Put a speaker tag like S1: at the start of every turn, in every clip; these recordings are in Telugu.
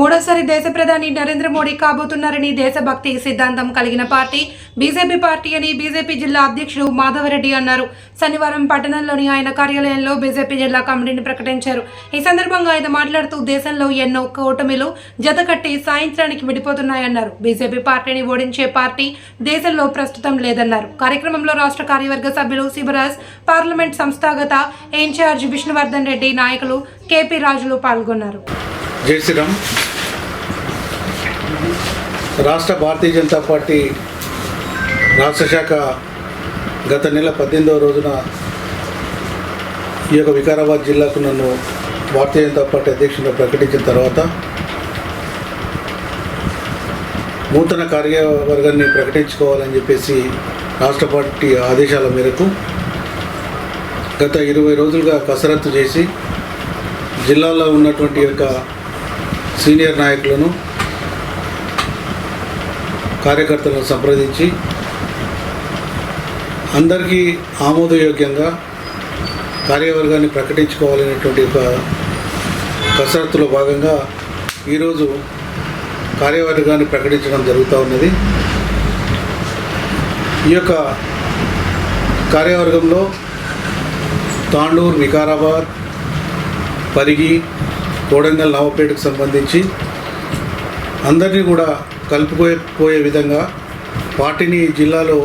S1: మూడోసారి దేశ ప్రధాని నరేంద్ర మోడీ కాబోతున్నారని దేశభక్తి సిద్ధాంతం కలిగిన పార్టీ బీజేపీ పార్టీ అని బీజేపీ జిల్లా అధ్యక్షుడు మాధవరెడ్డి అన్నారు. శనివారం పట్టణంలోని ఆయన కార్యాలయంలో బీజేపీ జిల్లా కమిటీని ప్రకటించారు. ఈ సందర్భంగా ఆయన మాట్లాడుతూ దేశంలో ఎన్నో కూటమిలు జతకట్టి సాయంత్రానికి విడిపోతున్నాయన్నారు. బీజేపీ పార్టీని ఓడించే పార్టీ దేశంలో ప్రస్తుతం లేదన్నారు. కార్యక్రమంలో రాష్ట్ర కార్యవర్గ సభ్యులు శివరాజ్ పార్లమెంట్ సంస్థాగత ఇన్ఛార్జ్ విష్ణువర్ధన్ రెడ్డి నాయకులు కేపీ రాజులు పాల్గొన్నారు.
S2: జై శ్రీరామ్. రాష్ట్ర భారతీయ జనతా పార్టీ రాష్ట్ర శాఖ గత నెల పద్దెనిమిదవ రోజున ఈ యొక్క వికారాబాద్ జిల్లాకు నన్ను భారతీయ జనతా పార్టీ అధ్యక్షుడిగా ప్రకటించిన తర్వాత నూతన కార్యవర్గాన్ని ప్రకటించుకోవాలని చెప్పేసి రాష్ట్ర పార్టీ ఆదేశాల మేరకు గత ఇరవై రోజులుగా కసరత్తు చేసి జిల్లాలో ఉన్నటువంటి యొక్క సీనియర్ నాయకులను కార్యకర్తలను సంప్రదించి అందరికీ ఆమోదయోగ్యంగా కార్యవర్గాన్ని ప్రకటించుకోవాలనేటువంటి ఒక కసరత్తులో భాగంగా ఈరోజు కార్యవర్గాన్ని ప్రకటించడం జరుగుతూ ఉన్నది. ఈ యొక్క కార్యవర్గంలో తాండూర్ వికారాబాద్ పరిగి కోడంగల్ నవపేటకు సంబంధించి అందరినీ కూడా కలుపుకోయే పోయే విధంగా పార్టీని జిల్లాలో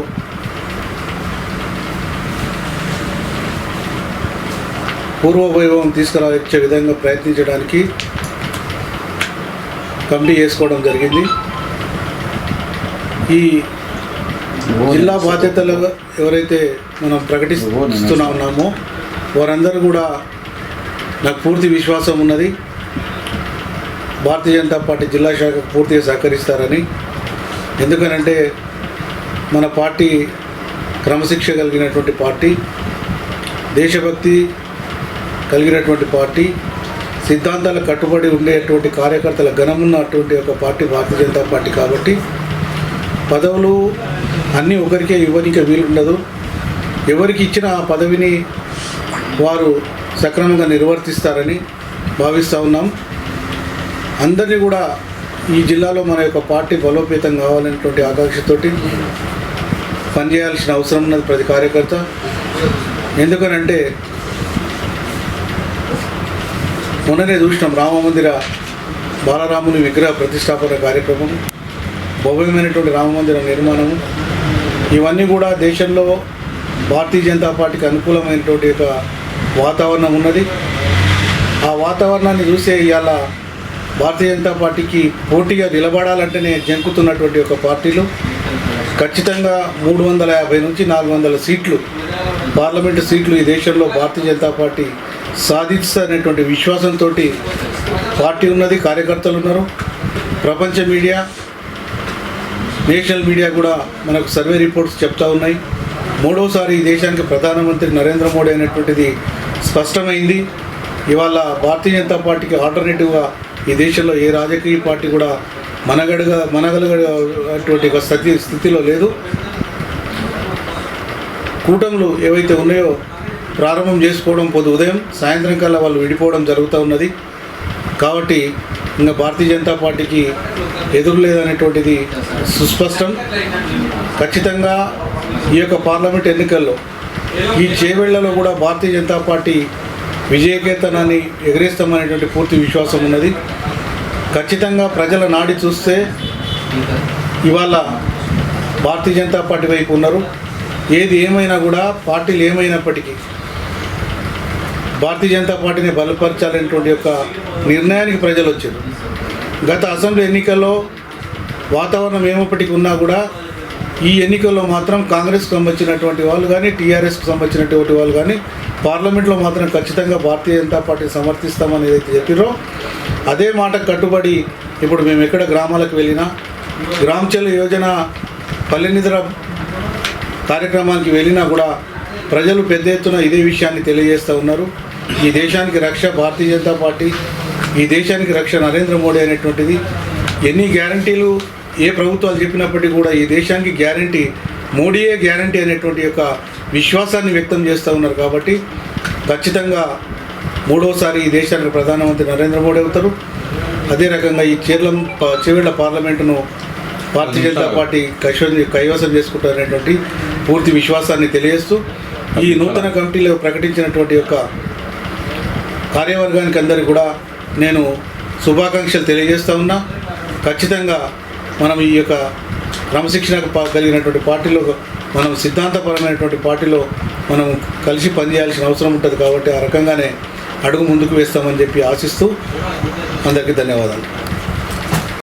S2: పూర్వవైభవం తీసుకురావచ్చే విధంగా ప్రయత్నించడానికి కమిటీ చేసుకోవడం జరిగింది ఈ జిల్లా బాధ్యతలు ఎవరైతే మనం ప్రకటిస్తున్నా ఉన్నామో వారందరూ కూడా నాకు పూర్తి విశ్వాసం ఉన్నది భారతీయ జనతా పార్టీ జిల్లా శాఖ పూర్తిగా సహకరిస్తారని. ఎందుకనంటే మన పార్టీ క్రమశిక్ష కలిగినటువంటి పార్టీ దేశభక్తి కలిగినటువంటి పార్టీ సిద్ధాంతాలకు కట్టుబడి ఉండేటువంటి కార్యకర్తల ఘనమున్నటువంటి ఒక పార్టీ భారతీయ జనతా పార్టీ కాబట్టి పదవులు అన్నీ ఒకరికే ఇవ్వనికే వీలుండదు. ఎవరికి ఇచ్చిన ఆ పదవిని వారు సక్రమంగా నిర్వర్తిస్తారని భావిస్తూ ఉన్నాం. అందరినీ కూడా ఈ జిల్లాలో మన యొక్క పార్టీ బలోపేతం కావాలనేటువంటి ఆకాంక్షతోటి పనిచేయాల్సిన అవసరం ఉన్నది ప్రతి కార్యకర్త. ఎందుకనంటే మొన్ననే చూసినాం రామమందిర బాలరాముని విగ్రహ ప్రతిష్టాపన కార్యక్రమం భవ్యమైనటువంటి రామమందిర నిర్మాణము. ఇవన్నీ కూడా దేశంలో భారతీయ జనతా పార్టీకి అనుకూలమైనటువంటి ఒక వాతావరణం ఉన్నది. ఆ వాతావరణాన్ని చూసే ఇవాళ భారతీయ జనతా పార్టీకి పోటీగా నిలబడాలంటేనే జంకుతున్నటువంటి ఒక పార్టీలు. ఖచ్చితంగా మూడు వందల యాభై నుంచి నాలుగు వందల సీట్లు పార్లమెంటు సీట్లు ఈ దేశంలో భారతీయ జనతా పార్టీ సాధిస్తారనేటువంటి విశ్వాసంతో పార్టీ ఉన్నది కార్యకర్తలు ఉన్నారు. ప్రపంచ మీడియా నేషనల్ మీడియా కూడా మనకు సర్వే రిపోర్ట్స్ చెప్తా ఉన్నాయి. మూడోసారి ఈ దేశానికి ప్రధానమంత్రి నరేంద్ర మోడీ అనేటువంటిది స్పష్టమైంది. ఇవాళ భారతీయ జనతా పార్టీకి ఆల్టర్నేటివ్గా ఈ దేశంలో ఏ రాజకీయ పార్టీ కూడా మనగడగా మనగలగటువంటి ఒక స్థితి స్థితిలో లేదు. కూటములు ఏవైతే ఉన్నాయో ప్రారంభం చేసుకోవడం పొద్దు ఉదయం సాయంత్రం కల్లా వాళ్ళు విడిపోవడం జరుగుతూ ఉన్నది. కాబట్టి ఇంకా భారతీయ జనతా పార్టీకి ఎదురు లేదనేటువంటిది సుస్పష్టం. ఖచ్చితంగా ఈ యొక్క పార్లమెంట్ ఎన్నికల్లో ఈ చేవేళ్ళలో కూడా భారతీయ జనతా పార్టీ విజయకేతనాన్ని ఎగరేస్తామనేటువంటి పూర్తి విశ్వాసం ఉన్నది. ఖచ్చితంగా ప్రజల నాడి చూస్తే ఇవాళ భారతీయ జనతా పార్టీ వైపు ఉన్నారు. ఏది ఏమైనా కూడా పార్టీలు ఏమైనప్పటికీ భారతీయ జనతా పార్టీని బలపరచాలనేటువంటి యొక్క నిర్ణయానికి ప్రజలు వచ్చారు. గత అసెంబ్లీ ఎన్నికల్లో వాతావరణం ఏమప్పటికీ ఉన్నా కూడా ఈ ఎన్నికల్లో మాత్రం కాంగ్రెస్కి సంబంధించినటువంటి వాళ్ళు కానీ టీఆర్ఎస్కి సంబంధించినటువంటి వాళ్ళు కానీ పార్లమెంట్లో మాత్రం ఖచ్చితంగా భారతీయ జనతా పార్టీ సమర్థిస్తామని ఏదైతే చెప్పారో అదే మాట కట్టుబడి ఇప్పుడు మేము ఎక్కడ గ్రామాలకు వెళ్ళినా గ్రామచల యోజన పల్లె నిద్ర కార్యక్రమానికి వెళ్ళినా కూడా ప్రజలు పెద్ద ఎత్తున ఇదే విషయాన్ని తెలియజేస్తూ ఉన్నారు. ఈ దేశానికి రక్ష భారతీయ జనతా పార్టీ ఈ దేశానికి రక్ష నరేంద్ర మోడీ అనేటువంటిది. ఎన్ని గ్యారంటీలు ఏ ప్రభుత్వాలు చెప్పినప్పటికీ కూడా ఈ దేశానికి గ్యారంటీ మోడీయే గ్యారంటీ అనేటువంటి యొక్క విశ్వాసాన్ని వ్యక్తం చేస్తూ ఉన్నారు కాబట్టి ఖచ్చితంగా మూడోసారి ఈ దేశానికి ప్రధానమంత్రి నరేంద్ర మోడీ అవుతారు. అదే రకంగా ఈ చీర్ల చివరిల పార్లమెంటును భారతీయ జనతా పార్టీ కైవసం కైవసం చేసుకుంటారనేటువంటి పూర్తి విశ్వాసాన్ని తెలియజేస్తూ ఈ నూతన కమిటీలో ప్రకటించినటువంటి యొక్క కార్యవర్గానికి అందరికీ కూడా నేను శుభాకాంక్షలు తెలియజేస్తా ఉన్నా. ఖచ్చితంగా మనం ఈ యొక్క క్రమశిక్షణ కలిగినటువంటి పార్టీలో మనం సిద్ధాంతపరమైనటువంటి పార్టీలో మనం కలిసి పనిచేయాల్సిన అవసరం ఉంటుంది కాబట్టి ఆ రకంగానే అడుగు ముందుకు వేస్తామని చెప్పి ఆశిస్తూ అందరికీ ధన్యవాదాలు.